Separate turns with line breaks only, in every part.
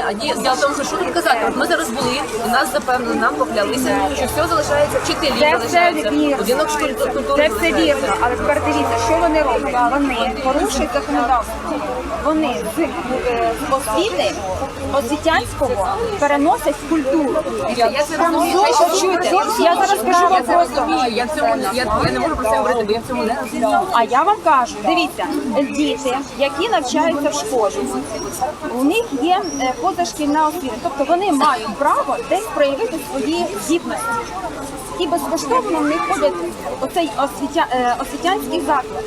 Ні, а ні, я в тому, що що тут казати. От ми зараз були, і нас запевнили, нам поклялися, що все залишається, вчителі
Це все
залишаються,
вірно.
будинок школі культури
Це все
залишається.
вірно, але тепер дивіться, що вони роблять? Вони порушують законодавство. Вони з, е, з освіти освітянського переносять в культуру.
Я це розумію, те, що чуєте.
Я зараз кажу
Я це
просто.
розумію, я в цьому не- я, я не можу про це говорити, бо я в цьому не розумію.
А я вам кажу, дивіться, діти, які навчаються в школі, у них є е, позашкільна освіта, тобто вони мають право десь проявити свої здібності. І безкоштовно них ходять оцей освітя, е, освітянський заклад,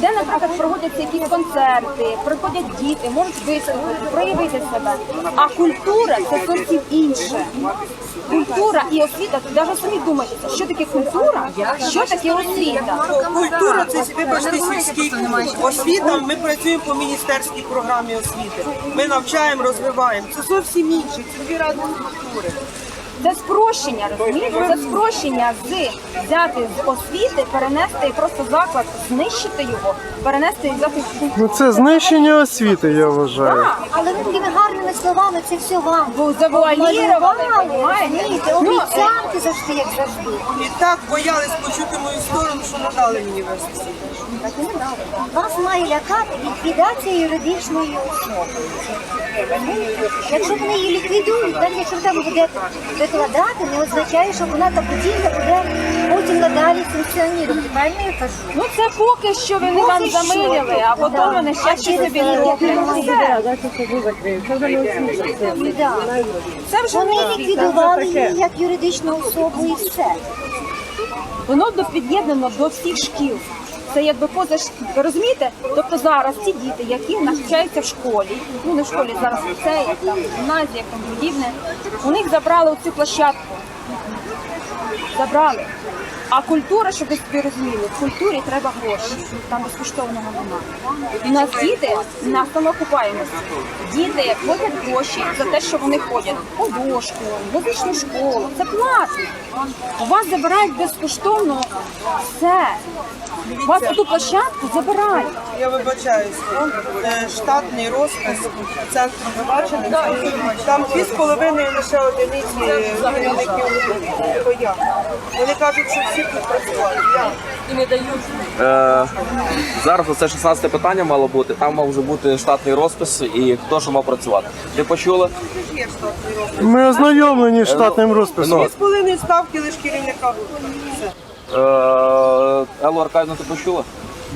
де, наприклад, проводяться якісь концерти, приходять діти, можуть виступити, проявити себе. А культура це зовсім інше. Культура і освіта, навіть самі думаєте, що таке культура, що таке освіта.
Культура це вибачте сільський освіта. Ми працюємо по міністерській програмі освіти. Ми навчаємо, розвиваємо. Це зовсім інше. Це дві різні структури.
Це спрощення, розумієте? Це спрощення з взяти з освіти, перенести просто заклад, знищити його, перенести і взяти в культуру.
Ну це знищення освіти, я вважаю.
Але ви такими гарними словами це все вам.
Бо завуалірували, понімаєте?
розумієте,
Ну,
обіцянки завжди, як завжди.
І так боялись почути мою сторону, що не дали мені вести.
Так і не дали. Вас має лякати ліквідація юридичної особи. Якщо вони її ліквідують, навіть якщо ви там будете викладати, не означає, що вона та будівля буде потім надалі функціонувати. Правильно я кажу?
Ну це поки що вони
Поки
вам
що.
замилили, а потім
Да.
вони ще
А
щось
через
собі
це
роблять.
як
Все.
Да.
Це вже
Вони
не
ліквідували її як юридичну особу і все.
Воно до- під'єднано до всіх шкіл. Це якби поза розумієте? Тобто зараз ті діти, які навчаються в школі, ну не в школі, зараз ліцеї, там гімназія, там подібне, у них забрали оцю площадку. Забрали. А культура, щоб ви собі розуміли, в культурі треба гроші. Там безкоштовного немає. У нас діти на самоокупаємості. Діти платять гроші за те, що вони ходять у дошку, в музичну школу. Це платно. У вас забирають безкоштовно все. У вас ту площадку забирають.
Я вибачаюсь. Е, Штатний розпис центру бачили? Там дві з половиною лише одиниці керівників. Вони кажуть, що всі.
І не дають.
Е, зараз це 16 питання мало бути. Там мав вже бути штатний розпис і хто що мав працювати. Ти почули?
Ми ознайомлені з штатним розписом.
Дві з половиною ставки лише керівника.
Елло Аркадівна, ти почула?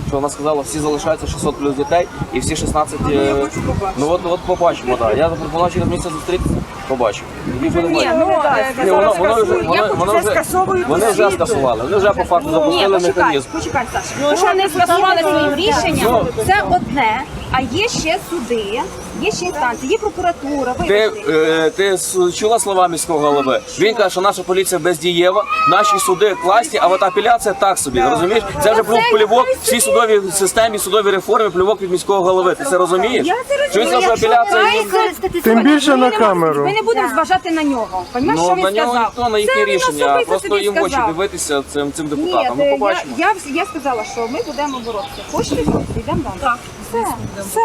Що вона сказала, всі залишаються 600 плюс дітей і всі 16...
Ну, я
е,
хочу побачити.
Ну от, от побачимо, так. Я запропонував через місяць зустрітися, побачимо. Тоді буде
Ні,
бачити.
ну е,
Ні, воно, воно вже,
скасують. Я
воно,
хочу,
воно вже,
скасовують
вони вже
освіту.
скасували, вони вже по факту
Ні,
запустили
почекай,
механізм.
почекай, Саша. Ну, що вони скасували своїм рішенням, це одне, а є ще суди, є ще інстанції, є прокуратура,
Ти,
вибачте.
е, ти с- чула слова міського голови? Він каже, що наша поліція бездієва, наші суди класні, а от апеляція так собі. Розумієш? Це вже був
нехай
всій судовій системі, судовій реформі, плювок від міського голови. Ти це розумієш?
Я це розумію.
Чуєш, що
Якщо
апеляція?
має
їм-
Тим більше
Ми
на камеру.
Ми не будемо зважати на нього. Понімаєш,
Ну,
що він
на нього
сказав?
ніхто на
Це
їхнє
він
рішення, а
особисто
просто
тобі
їм в очі
сказав.
дивитися цим, цим
Ні,
депутатам.
е,
Ну, побачимо.
я, я, я сказала, що ми будемо боротися. Хочете боротися? Йдемо далі. Так. Все, все.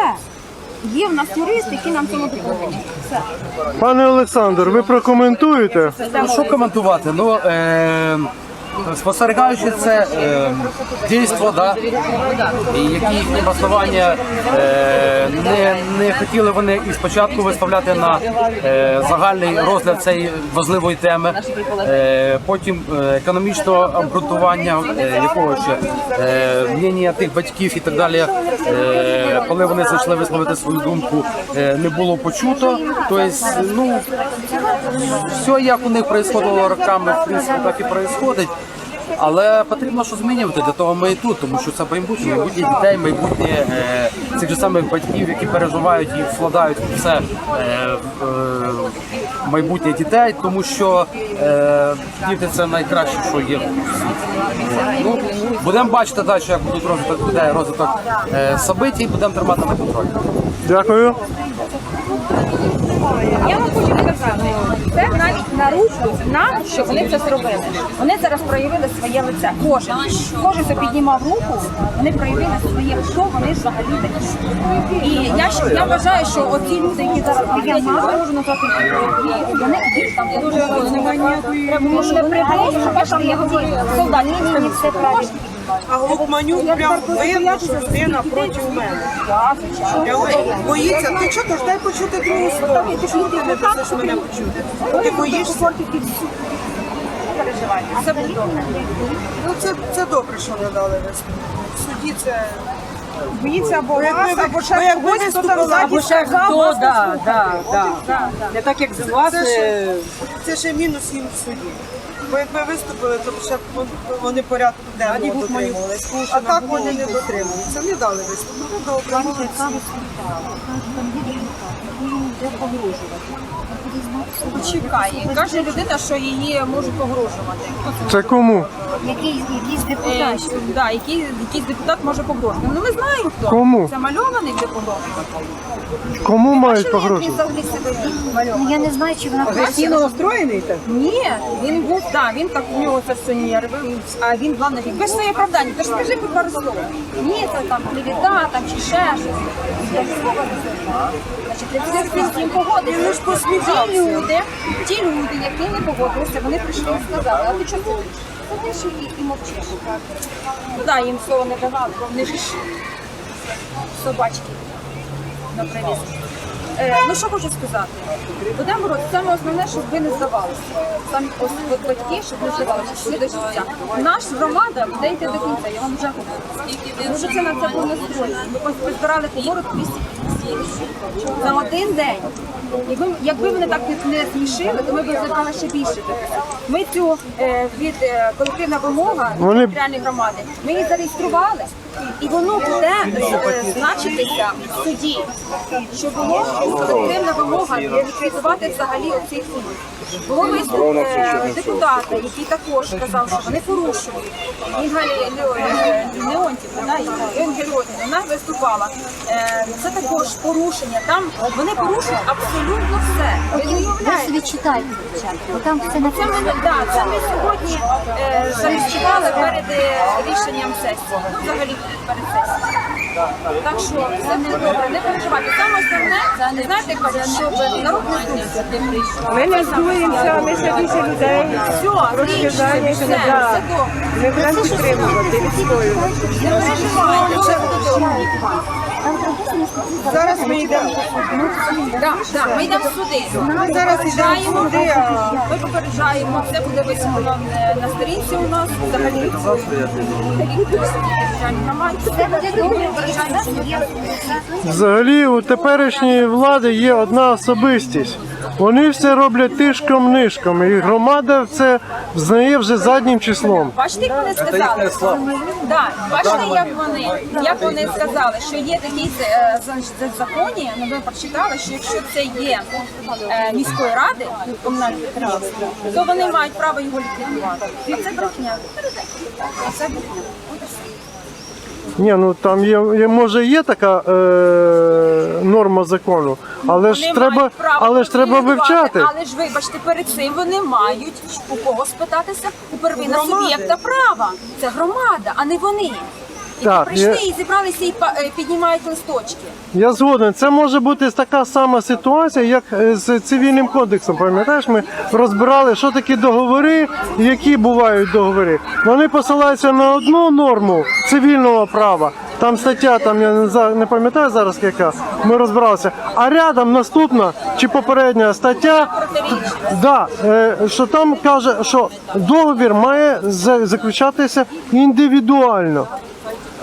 Є в нас юристи, які нам цьому. Все.
Пане Олександр, ви прокоментуєте?
Ну, що коментувати? Ну, е, спостерігаючи це е, дійство, да, які їхні основання е, не, не хотіли вони і спочатку виставляти на е, загальний розгляд цієї важливої теми, е, потім е, економічного обґрунтування, е, якого ще е, мнення тих батьків і так далі, е, коли вони зайшли висловити свою думку, е, не було почуто. Тобто, ну, все, як у них происходило роками, в принципі, так і происходить. Але потрібно що змінювати, для того ми і тут, тому що це майбутнє, майбутнє дітей, майбутнє е, цих же самих батьків, які переживають і вкладають в це е, е, майбутнє дітей, тому що е, діти це найкраще, що є. Ну, будемо бачити далі, як будуть розвиток буде розвиток е, событий, будемо тримати на контролі.
Дякую.
Я вам хочу сказати, це навіть наручно нам, що вони це зробили. Вони зараз проявили своє лице. Кожен, кожен, хто піднімав руку, вони проявили своє, що вони взагалі такі. І я, ж- я вважаю, що оці люди, які зараз я можу назвати їх, вони їх там дуже треба було, щоб вони бачите, я говорю, солдатів.
Ні, ні, все правильно.
А Глухманюк прям видно, що людина проти мене. Я боїться, ти чого ж дай почути другу сторону. Ти ж не дасиш мене почути. Ти боїшся?
Це буде добре.
Ну це, це добре, що не дали виступ. В суді це.
Боїться або
Бо якби
вас, або ще когось, хто там ззаді хто, да, да, да. Не так, як з вас.
Це ще, це ще мінус їм в суді. Бо якби виступили, то б ще б вони порядку денного дотримувались. А так вони не дотримуються. Не дали виступ. Ну добре, молодці.
Чекає. Каже людина, що її можуть погрожувати.
Це кому?
Якийсь, якийсь
Е,
депутат.
що, да, який, якийсь депутат може погрожувати. Ну ми знаємо хто.
Кому?
Це мальований буде погрожувати.
Кому мають
він
погрожувати?
Ну, Я не знаю, чи вона
Агресивно настроєний так?
Ні, він був, да, він так, у нього це все нерви, а він главне, без своє оправдання, ти ж скажи по пару слов. Ні, це там клевета, там чи ще щось. Він з ним погодився. Ті люди, ті люди, які не погодилися, вони прийшли і сказали, а ти чого сидиш? Сидиш і, і мовчиш. Ну да, їм слово не давали, бо вони ж собачки на привіз. Е, ну що хочу сказати? Будемо боротися. Саме основне, щоб ви не здавалися. Ось батьки, щоб не здавалися, всі до кінця. Наша громада буде йти до кінця, я вам вже говорю. Вже це на це був настроєні. Ми позбирали по городу 250 за один день. Якби, якби вони так не, смішили, змішили, то ми б зібрали ще більше. Ми цю е, від е, колективна вимога
Вони-
територіальної громади, ми її зареєстрували, і воно буде е, значитися в суді, що було колективна вимога ліквідувати взагалі оцей суд. Було виступ е, депутата, який також казав, що вони порушують. Да, Інга Геродівна, вона виступала. Е, Це також порушення. Там вони порушують абсолютно все. Ви не
Ви
уявляєте.
собі читайте, дівчата, бо там все
Це
написано.
ми, да, це ми сьогодні е, зареєстрували перед е, рішенням сесії. Ну, взагалі перед сесією. Так що все буде добре, не переживайте. Саме основне, знаєте, кажуть, щоб народ не здувся.
Ми не здуємося, ми ще більше людей.
Все, все,
зайняті,
все
да.
добре.
Ми будемо підтримувати, відстоювати.
Не переживайте, все буде добре.
Зараз ми йдемо.
Так, так, ми йдемо сюди.
Ми зараз йдемо сюди, а
Ми попереджаємо, це буде висвітлено е, на сторінці у нас, взагалі.
Взагалі у теперішньої влади є одна особистість. Вони все роблять тишком-нишком, і громада це взнає вже заднім числом.
Бачите, як вони сказали? Да, бачите, як вони, як вони сказали, що є такий е, за- за- законі, ну ви прочитали, що якщо це є е, міської ради, підприємство, то вони мають право його ліквідувати. А це брехня. Це брехня.
Ні, ну там є, є може є така е, норма закону, але ж
Вони
треба,
мають право
але ж треба вивчати.
Але ж вибачте, перед цим вони мають у кого спитатися у первинна суб'єкта права. Це громада, а не вони. Які
Так,
прийшли
є-
і зібралися і па- е, піднімають листочки.
Я згоден. Це може бути така сама ситуація, як е, з цивільним кодексом. Пам'ятаєш, ми розбирали, що такі договори, які бувають договори. Вони посилаються на одну норму цивільного права. Там стаття, там я не за- не пам'ятаю зараз яка. Ми розбиралися. А рядом наступна чи попередня стаття, да, е, що там каже, що договір має за- заключатися індивідуально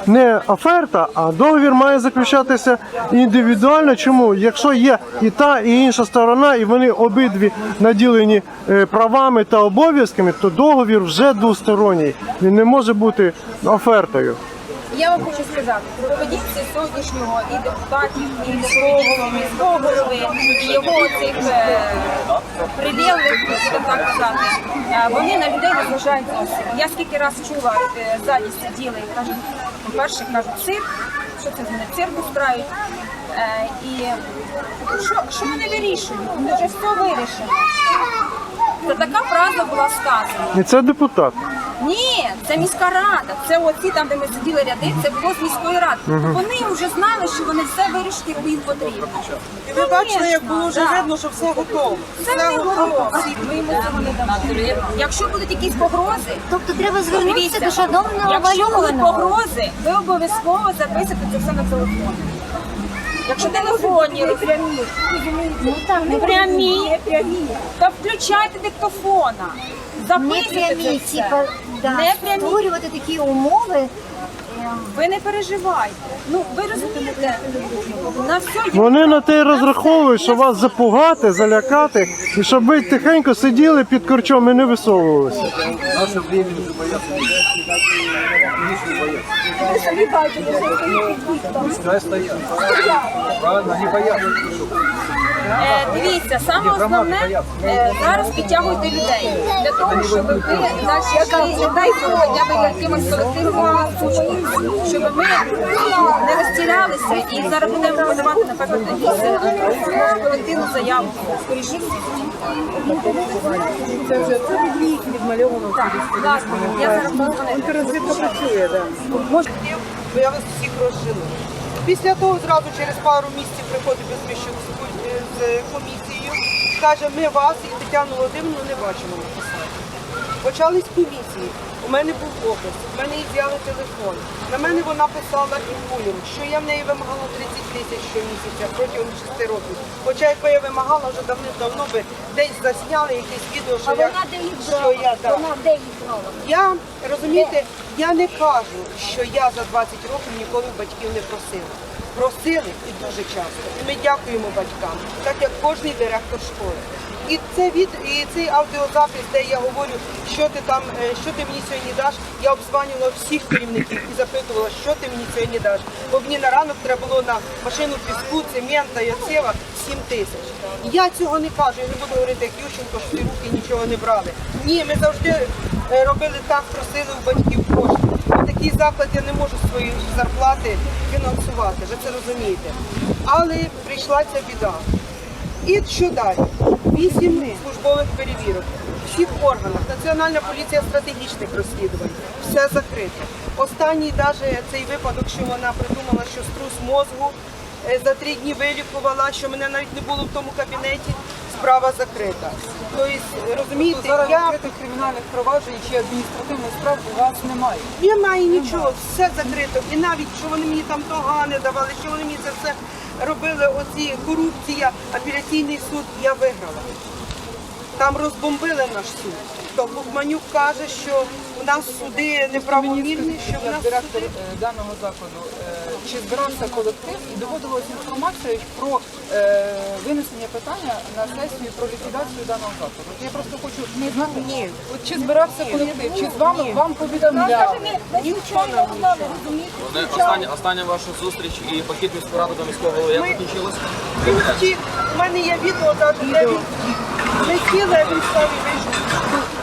не оферта, а договір має заключатися індивідуально. Чому? Якщо є і та, і інша сторона, і вони обидві наділені е, правами та обов'язками, то договір вже двосторонній. Він не може бути офертою.
Я вам хочу сказати, про подібці сьогоднішнього і депутатів, і міського, міського голови, і його цих е, будемо так казати, е, вони на людей не зважають. Я скільки раз чула, е, ззаді сиділи і кажуть, по-перше, кажуть, цирк, що це вони цирк устрають. Е, і що, що вони вирішують? Вони вже все вирішили. Це така фраза була сказана.
І це депутат.
Ні, це міська рада. Це оці там, де ми сиділи ряди, це було з міської ради. Вони вже знали, що вони все вирішать, як їм потрібно.
І ви бачили, як було вже
да.
видно, що все готово.
Це
Все
не
готово.
Ми йому цього не дамо. Якщо будуть якісь погрози,
Тобто треба звернутися до шановного
якщо будуть погрози, ви обов'язково записуєте це все на телефон. Якщо телефонні розуміють,
Ну
не прямі, то включайте диктофона.
Не прямі,
це все.
да,
Не прямі.
створювати такі умови.
Ви не переживайте. Ну ви розумієте, на все є
Вони на те й розраховують, що вас запугати, залякати, і щоб ви тихенько сиділи під корчом і не висовувалися.
Наше время вже бояться. Пускай стоять. Правильно, не бояться.
Е, дивіться, саме основне е, зараз підтягуйте людей для того, щоб ви йшли, дай хоча б якимось колективом, щоб ми не розтірялися і зараз будемо подавати, напевно, якісь е, колективну заяву. Скоріше.
Це вже це від відмальовано.
Так, я зараз позвоню.
Працює, так. Бо я вас всіх розжену. Після того зразу через пару місяців приходить з комісією, каже, ми вас і Тетяну Володимирівну не бачимо на посаді. Почались комісії. У мене був опис, у мене є з'яви телефон. На мене вона писала і булінг, що я в неї вимагала 30 тисяч щомісяця протягом 6 років. Хоча якби я вимагала, вже давним-давно би десь засняли якесь відео, що я, що я да.
де їх брала?
Я розумієте, я не кажу, що я за 20 років ніколи батьків не просила. Просили і дуже часто. І ми дякуємо батькам, так як кожний директор школи. І це від і цей аудіозапис, де я говорю, що ти там, е, що ти мені сьогодні даш. Я обзванювала всіх керівників і запитувала, що ти мені сьогодні даш. Бо мені на ранок треба було на машину піску, цемента і оцева 7 тисяч. Я цього не кажу, я не буду говорити, як Ющенко, що ці руки нічого не брали. Ні, ми завжди е, робили так, просили у батьків кошти. Заклад я не можу свої зарплати фінансувати, ви це розумієте. Але прийшла ця біда. І що далі? Вісім службових перевірок. Всіх органах. Національна поліція стратегічних розслідувань. Все закрито. Останній навіть цей випадок, що вона придумала, що струс мозгу е, за три дні вилікувала, що мене навіть не було в тому кабінеті, справа закрита. Тобто, розумієте,
Зараз
я
відкритих кримінальних проваджень чи адміністративних справ у вас немає.
немає нічого, все закрито. І навіть що вони мені там догани давали, що вони мені це все робили, оці корупція, апеляційний суд, я виграла. Там розбомбили наш суд. То Бухманюк каже, що у нас суди неправомірні, що в нас
директор
суди.
е, даного закладу, е, чи збирався колектив і доводилася інформація про е, винесення питання на сесію про ліквідацію даного закладу. Я просто хочу знати,
Ні.
от чи збирався колектив, чи з вами вам повідомляли?
Вони остання, остання ваша зустріч і похід міської ради до міського голови як закінчилось?
Він втік. У мене є відео, навіть, де він не сіли, а він став і.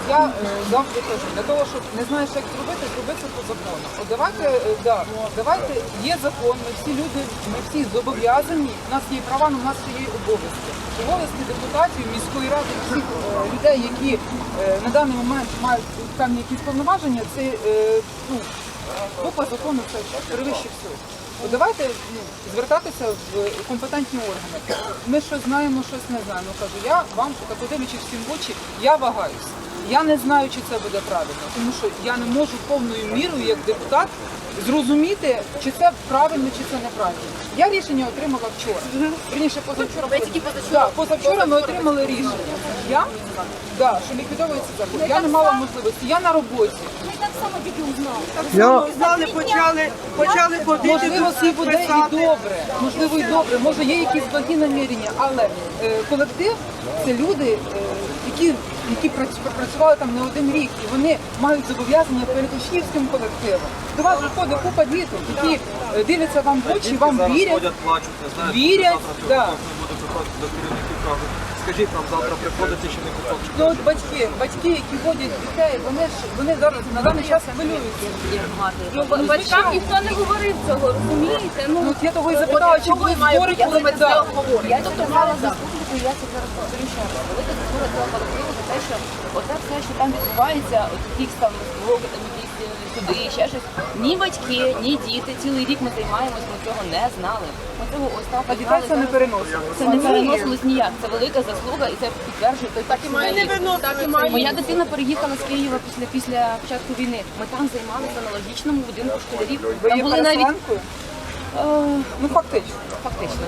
Я е, завжди кажу, для того, щоб не знаєш, як зробити, зроби це по закону. От давайте, е, да, давайте, є закон, ми всі люди, ми всі зобов'язані, у нас є права, але у нас є обов'язки. Обов'язки депутатів, міської ради, всіх е, людей, які е, на даний момент мають певні якісь повноваження, це е, ну, е, закону це перевище всього. От давайте ну, звертатися в компетентні органи. Ми щось знаємо, щось не знаємо. Кажу, я вам дивлячись всім в очі, я вагаюся. Я не знаю, чи це буде правильно, тому що я не можу повною мірою як депутат зрозуміти, чи це правильно, чи це неправильно. Я рішення отримала вчора. Вірніше, позавчора.
Ви тільки позавчора?
Да, позавчора ми отримали рішення. Я да, що ліквідовується закон. Я не мала можливості. Я на роботі.
Ми знали, почали, почали ходити
Можливо, це буде і добре. Можливо, і добре. Може, є якісь благі намірення, але е, колектив це люди, е, які, які працювали там не один рік, і вони мають зобов'язання перед учнівським колективом. До вас виходить купа діток, які е, дивляться вам в очі, вам вірять.
плачуть, не знають,
Вірять, да.
до керівників кажуть, скажіть нам завтра приходити чи не приходити.
Ну от батьки, батьки, які водять дітей, вони ж вони зараз на даний час хвилюються.
Ну, ба- батькам ніхто не говорив цього, розумієте? Ну,
Ну от я того і запитала, чи були збори, коли
Я
да.
Я тобто мала заслужити, я це зараз повторю ще раз. Велика заслуга цього колективу за те, що оце все, що там відбувається, от якісь там блоки, там е, ще щось. Ні батьки, ні діти. Цілий рік ми займаємось, ми цього не знали. Ми цього Остапа знали.
А дітей це не переносилось.
Це не переносилось ніяк. Це велика заслуга і це підтверджує той так і має так і має. Моя дитина переїхала з Києва після після початку війни. Ми там займалися в аналогічному будинку школярів.
Ви
Там
є
були навіть
Ну фактично.
фактично.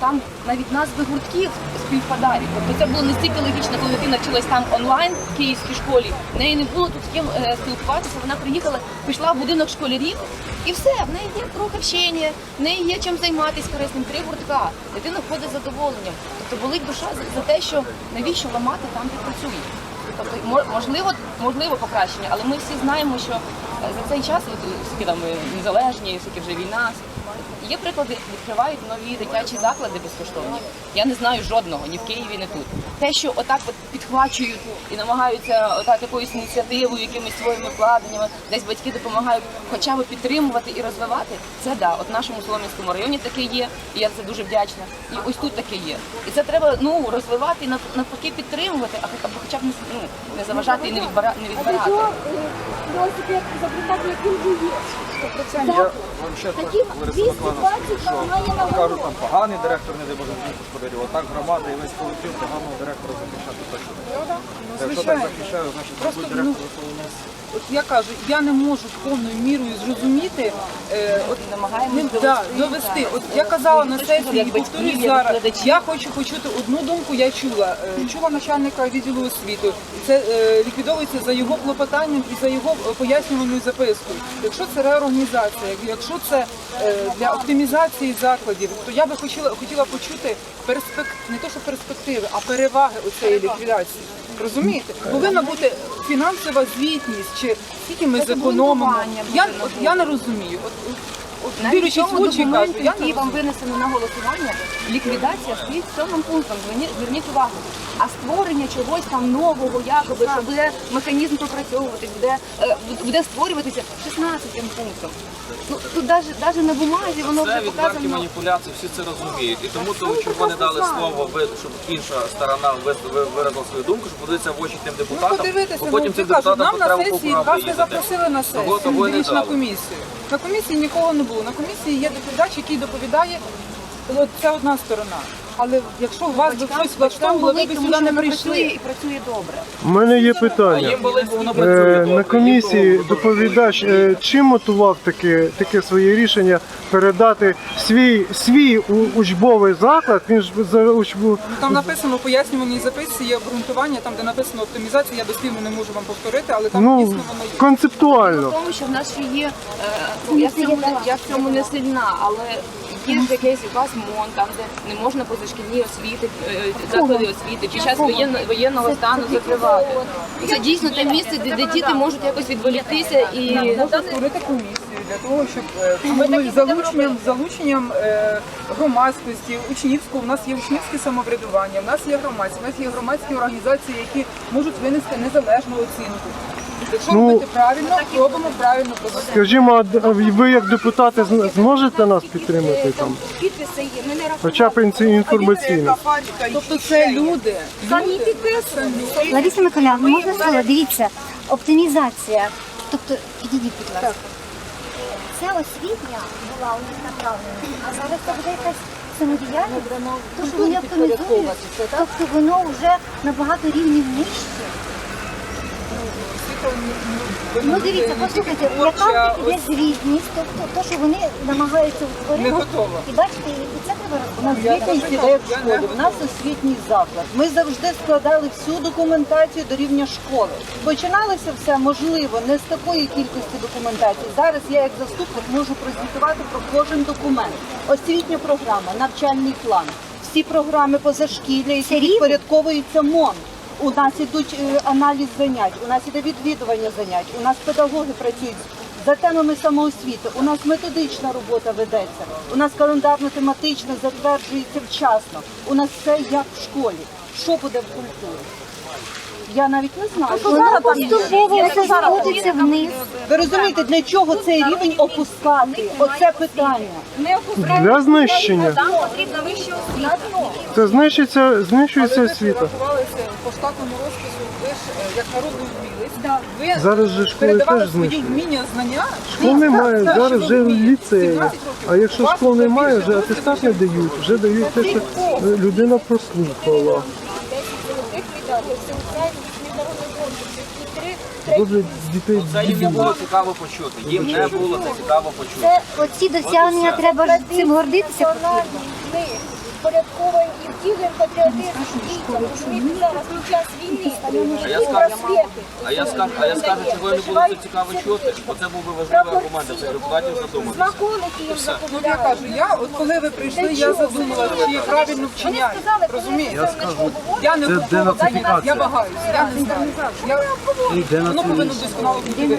Там навіть назви гуртків співпадають. Тобто це було настільки логічно, коли дитина вчилась там онлайн в київській школі. В неї не було тут з ким е, спілкуватися. Вона приїхала, пішла в будинок школярів, і все. В неї є круг общення, в неї є чим займатися корисним. Три гуртка. Дитина ходить з задоволенням. Тобто болить душа за, те, що навіщо ламати там, де працюють. Тобто мо- можливо, можливо покращення, але ми всі знаємо, що е, за цей час, от, скільки там незалежні, скільки вже війна. Є приклади, відкривають нові дитячі заклади безкоштовні. Я не знаю жодного, ні в Києві, ні тут. Те, що отак от підхвачують і намагаються отак якоюсь ініціативою, якимись своїми вкладеннями, десь батьки допомагають хоча б підтримувати і розвивати, це да. От в нашому Солом'янському районі таке є, і я за це дуже вдячна. І ось тут таке є. І це треба ну розвивати і навпаки підтримувати, а хоча б ну, не заважати і не відбирати.
Велосипед изобретатель яким.
Я вам
Таких
Лариса
220
Миколаївна,
має
що
на
кажуть, там поганий директор, не дай Боже, господарів. Отак громада і весь колектив поганого директора захищати точно. не буде. Якщо так захищаю, значить
Просто,
буде
директор,
директори свого місця.
От я кажу, я не можу повною мірою зрозуміти, е, от
Намагаємось
не-
довести,
да, довести.
так.
От я казала на
Точно,
сесії,
як
і
батьків, як
зараз.
викладачів.
Я хочу почути одну думку. Я чула. Е, Чула начальника відділу освіти. Це е, ліквідовується за його клопотанням і за його е, пояснювальною запискою. Якщо це реорганізація, якщо це е, для оптимізації закладів, то я би хотіла хотіла почути перспек... не то, що перспективи, а переваги у цієї ліквідації. Розумієте? Повинна бути фінансова звітність, чи скільки ми зекономимо. Я, от, я не розумію. От, от,
Навіть в
в
цьому
очі, кажу,
документі,
я не
який вам винесено на голосування, ліквідація стоїть сьомим пунктом. Зверніть увагу. А створення чогось там нового, якоби, що буде механізм пропрацьовуватись, буде, е, буде створюватися 16 пунктом. Ну тут навіть, навіть на бумазі воно
Це
вже
відверті
показано.
маніпуляції, всі це розуміють. І тому то, щоб вони дали слово, ви- щоб інша сторона вис- ви- виразила свою думку, щоб подивитися в очі тим
Ну,
депутатам,
подивитися,
бо
ну,
потім
ти
цих
кажуть,
депутатам
нам на сесії вас не
їздити.
запросили на
Того,
сесію,
того не
більш на
дали.
комісію. На комісії нікого не було. На комісії є доповідач, який доповідає. От це одна сторона. Але якщо у вас би
Батькам-
щось
батькам
влаштовувало, ви
болить,
б
тому
сюди
що
не
воно працює
прийшли.
і працює добре.
У мене є питання. Е,
працює.
На комісії доповідач е, чим мотував таке, таке своє рішення передати свій, свій у- учбовий заклад, він ж за учбу.
Ну, Там написано в пояснювальній записці є обґрунтування, там де написано оптимізація, я дослівно не можу вам повторити, але там
Ну,
дійсно воно є.
концептуально.
Тому, що в нас ще є, е, я в цьому, не- я в цьому не сильна, але є ж якийсь указ МОН, там, де не можна позашкільні освіти, е, заклади освіти під час воєнно- воєнного стану закривати. Це дійсно те місце, де, де діти можуть якось відволіктися і
Можна створити комісію для того, щоб е, ну, з залученням, з залученням е, громадськості, учнівського, у нас є учнівське самоврядування, у нас є громадські, у нас є громадські організації, які можуть винести незалежну оцінку. Якщо
Ну,
робити правильно, робимо правильно позицію.
Скажімо, а д- ви як депутати зн- зможете нас підтримати там?
Підписи є, ми не
Хоча б інці- інформаційно.
Тобто це люди.
Самі підписані. Лариса Миколаївна, можна слово? Дивіться, оптимізація. Тобто, підійдіть, будь ласка. Це освітня була у них направлена, а зараз це буде якась самодіяльність, тому що вони оптимізують, тобто воно вже на багато рівнів нижче. Ну дивіться, послухайте, яка в них іде звітність, тобто то, що вони намагаються
Не
утворити.
готова.
І бачите, і це треба
У нас звітність іде в школі. У нас освітній заклад. Ми завжди складали всю документацію до рівня школи. Починалося все можливо не з такої кількості документації. Зараз я як заступник можу прозвітувати про кожен документ. Освітня програма, навчальний план, всі програми позашкілля, які
рівно?
підпорядковуються МОН. У нас ідуть е, аналіз занять, у нас іде відвідування занять, у нас педагоги працюють за темами самоосвіти. У нас методична робота ведеться. У нас календарно-тематично затверджується вчасно. У нас все як в школі. Що буде в культурі? Я навіть не знаю.
Вона поступово все сходиться вниз.
Ви розумієте, для чого цей рівень опускати? Оце питання.
Для знищення.
Там потрібна вища освіта.
Це знищується, знищується
ви
освіта.
по штатному розпису, ви ж е, як народний вмілець. Ви
Зараз же школи
передавали
теж
свої
знищують.
вміння, знання.
Школ немає, зараз вже ліцеї. А якщо школ
вже
немає, вже атестат не дають, вже дають те, що людина прослухала. Добре, дітей
Це їм не було цікаво почути. Їм не було це цікаво почути.
Це оці досягнення треба цим гордитися. потрібно.
Ми і втілюємо патріотизм дітям. Розумієте, зараз під час війни,
А я скажу, а я скажу, а я скажу, чого не було це цікаво чути, бо це був би важливий аргумент для цих депутатів задуматися.
Їм
Ну я кажу, я от коли ви прийшли, я задумала, чи я правильно вчиняю. Розумієте?
Я скажу,
Я не
Це
готова,
денацифікація.
я вагаюся, я не знаю. Я, воно повинно досконало бути.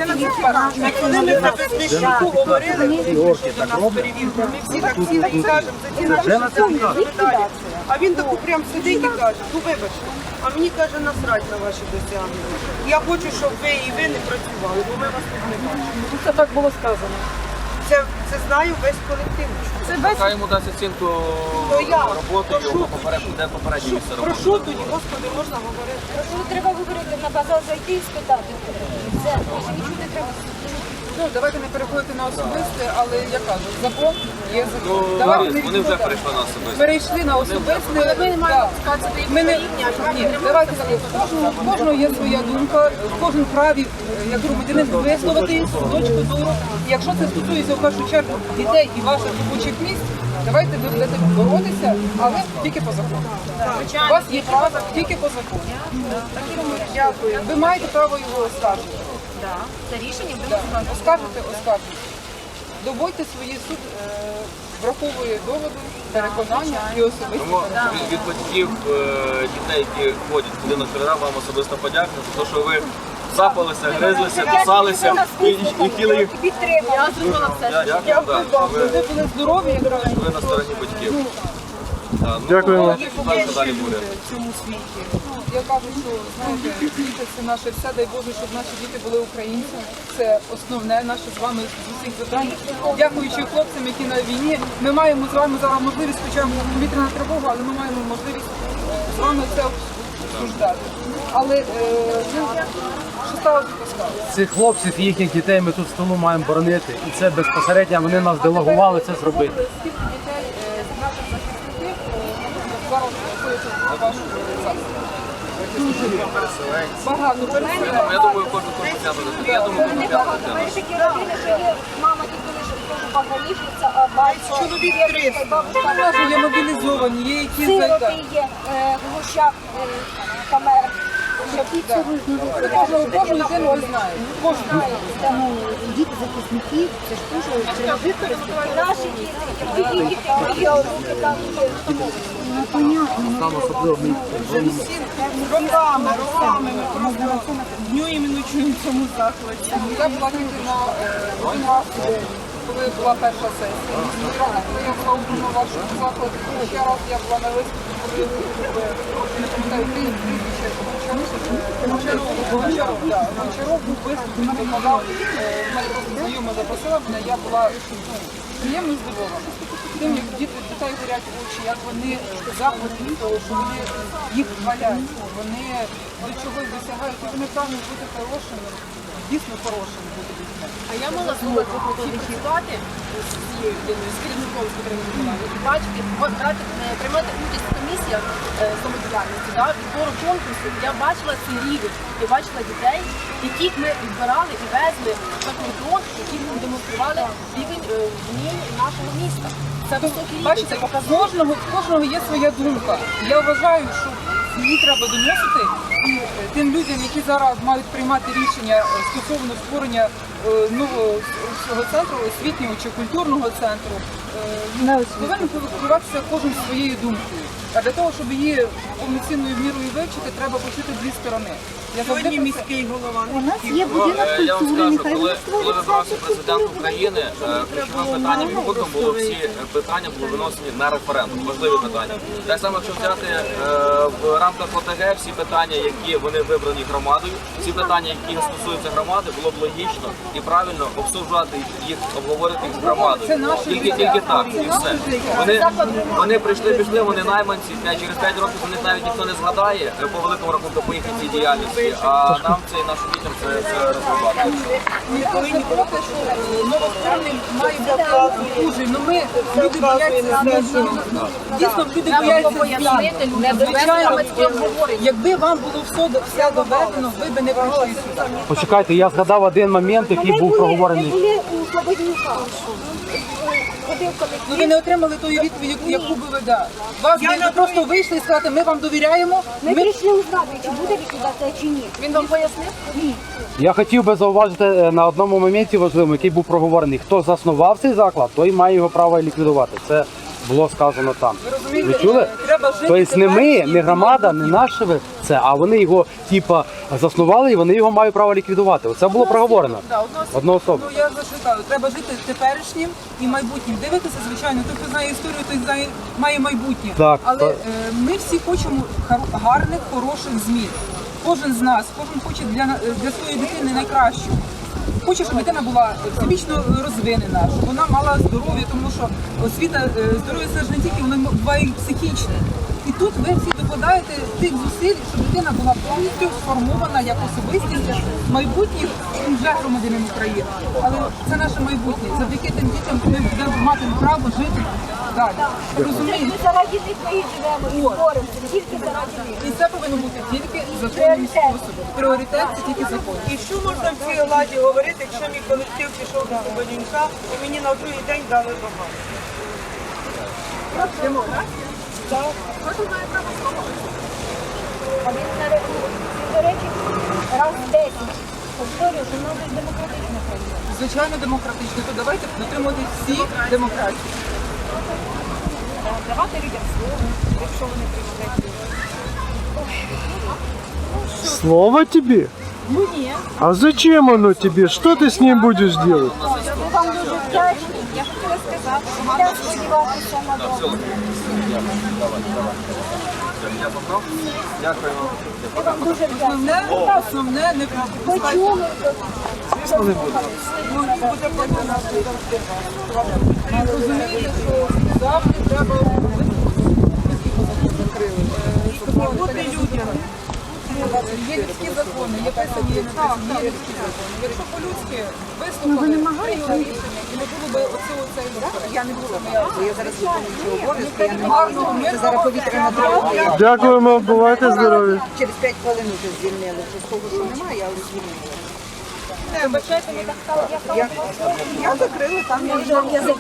Коли ми безпечніку говорили, що до нас перевірка, ми всі так сіли і кажемо, це ті наші досягнення. А він таку прям сидить і каже, ну вибачте, а мені каже, насрать на ваші досягнення. Я хочу, щоб ви і ви не працювали, бо ми вас тут не бачимо.
Це так було сказано.
Це, це знаю весь колектив. Це весь
Хай йому дасть оцінку
То я.
роботи,
То що
його
тоді?
де попереднє місце
про
роботи.
що тоді, господи, можна говорити?
Коли треба говорити на базар зайти і спитати. Все, більше нічого не треба.
Ну, давайте не переходити на особисте, але я кажу, закон є
Ну,
закон. Давайте не
вони вже перейшли на особисте.
Перейшли на особисте. Ми не маємо спускатися до Ми не ні, давайте так. У кожного, у кожного є своя думка, кожен праві, е, як громадянин, висловити свою точку зору. І якщо це стосується в першу чергу дітей і ваших робочих місць, давайте ви будете боротися, але тільки по закону. У вас є право тільки по закону. Дякую. Ви маєте право його оскаржити.
Це рішення
Да. Оскаржите, оскаржите. Доводьте свої суд, е, враховує доводи, переконання і особисті.
Тому від, від батьків е, дітей, які ходять в будинок кольора, вам особисто подяка за те, що ви цапалися, гризлися, кусалися і, і, і хотіли їх.
Я зробила все.
Я- Дякую, да,
вам,
що
ви
ви,
були здорові, як
що ви на стороні батьків. Да, ну,
Дякуємо.
далі далі буде.
в цьому світі. Ну, я кажу, що знаєте, діти це наше все. Дай Боже, щоб наші діти були українцями. Це основне наше з вами з усіх завдань. Дякуючи хлопцям, які на війні, ми маємо з вами зараз можливість, хоча повітряна тривога, але ми маємо можливість з вами це обсуждати. Але е, ну, що сталося, то сталося.
цих хлопців і їхніх дітей ми тут столу маємо боронити. І це безпосередньо вони нас делегували це зробити.
Скільки дітей е, з наших захисників е, Багато переселенців.
Я думаю, кожен кожен взяти. Я думаю, кожен
ж такі родини, що є мама тільки лише дуже багаліжниця, а батько
Чоловік 300.
бабушка
Кажу, є мобілізовані, є які
сироти є, в глушак, камера.
Діти захисників, це ж
Наші діти, там
ми
Роками, роками ми просто дню і ночуємо в цьому закладі.
Я була на один коли була перша сесія. Коли я була у вашому закладі, ще раз я була на виступі, коли е, не Гончаров, да. Гончаров був виступ, він е, мене знайома запросила мене, я була приємно здивована. Тим, як діти, дітей горять очі, як вони захваті що вони їх хвалять, вони до чогось досягають, і вони прагнуть бути хорошими, дійсно хорошими бути дітьми.
А я мала знову працювати з цією людиною, з керівником, з котрим була, бачити, приймати участь в комісіях е, самодіяльності, відбору конкурсів. Я бачила рівень, я бачила дітей, яких ми відбирали і везли за кордон, які нам демонстрували рівень е, вмінь нашого міста. Це високий
Бачите,
це
кожного, кожного є своя думка. Я вважаю, що її треба доносити і е, тим людям, які зараз мають приймати рішення е, стосовно створення е, нового цього центру, освітнього чи культурного центру, е, повинен керуватися кожен своєю думкою. А для того, щоб її повноцінною мірою вивчити, треба почути дві сторони. Я завжди
Сьогодні міський голова.
У нас є будинок
е, я вам скажу,
нехай
коли, коли вибрався президент України, е, ключовим питанням і було всі питання були виносені на референдум, важливі питання. Так само, якщо взяти е, в рамках ОТГ всі питання, які вони вибрані громадою, всі питання, які стосуються громади, було б логічно і правильно обсуждати їх, обговорити їх з громадою. Тільки тільки так, і все. Вони, вони прийшли, пішли, вони найманці, п'ять- через 5 років за них навіть ніхто не згадає е, по великому рахунку по їхній цій діяльності, а нам це і нашим дітям це, це розвивати.
Ми повинні проти, що е, має бути дуже. Ну ми люди бояться зміни. Дійсно, люди бояться. Звичайно, якби вам було все, все доведено, ви б не прийшли сюди.
Почекайте, я згадав один момент, який був проговорений.
були у Слободнюка. Ходив.
Ну ви не отримали тої відповіді, яку би ви дали. Вас ви просто вийшли і сказали, ми вам довіряємо.
Ми
Ми
прийшли узнати, чи буде ліквідація чи ні.
Він вам пояснив?
Я хотів би зауважити е, на одному моменті важливому, який був проговорений. Хто заснував цей заклад, той має його право ліквідувати. Це було сказано там. Ви чули?
жити
Тобто не ми, не громада, не наші ви це, а вони його типа заснували і вони його мають право ліквідувати. Оце було проговорено.
Одноосібно.
Одноособно.
Ну я кажу, треба жити теперішнім і майбутнім. Дивитися, звичайно, той, хто знає історію, той знає, має майбутнє.
Так,
Але
так.
е, ми всі хочемо гарних, хороших змін. Кожен з нас, кожен хоче для, для своєї дитини найкращого. Хоче, щоб дитина була всебічно розвинена, щоб вона мала здоров'я, тому що освіта, е, здоров'я це ж не тільки воно буває психічне. І тут ви всі докладаєте тих зусиль, щоб дитина була повністю сформована як особистість майбутніх вже громадянин України. Але це наше майбутнє. Завдяки тим дітям ми будемо мати право жити далі. Розумієте?
Ми заради них ми живемо, і боремося, тільки заради них.
І це повинно бути тільки законним способом. Пріоритет це тільки закон.
І що можна в цій владі говорити, якщо мій колектив пішов до Слободянка, і мені на другий день дали багато?
А він навіть, він, до речі, раз 10 повторює, що в нас є демократична країна.
Звичайно, демократично. То давайте дотримувати всі демократії.
Давати людям слово, якщо вони прийшли.
Слово тебе?
Ну ні.
А зачем оно тебе? Что ты с ним будешь делать?
будемо сподіватися на добре.
Я погнав. Дякую вам.
Вам дуже вдячні.
Основне, не.
Почули.
Розумієте, що завжди треба
Бути людям.
Є людські закони, є писані, є написані, є людські закони. Якщо по-людськи вислухали, прийняли рішення, не було би оцього цей Я не була, я зараз виконую обов'язки. Гарного, мирного.
Дякуємо, бувайте здорові.
Через 5 хвилин вже звільнили. З того, що немає, я вже звільнила.
Вибачайте, ми так стали. Я
Я закрила там, я вже
язик.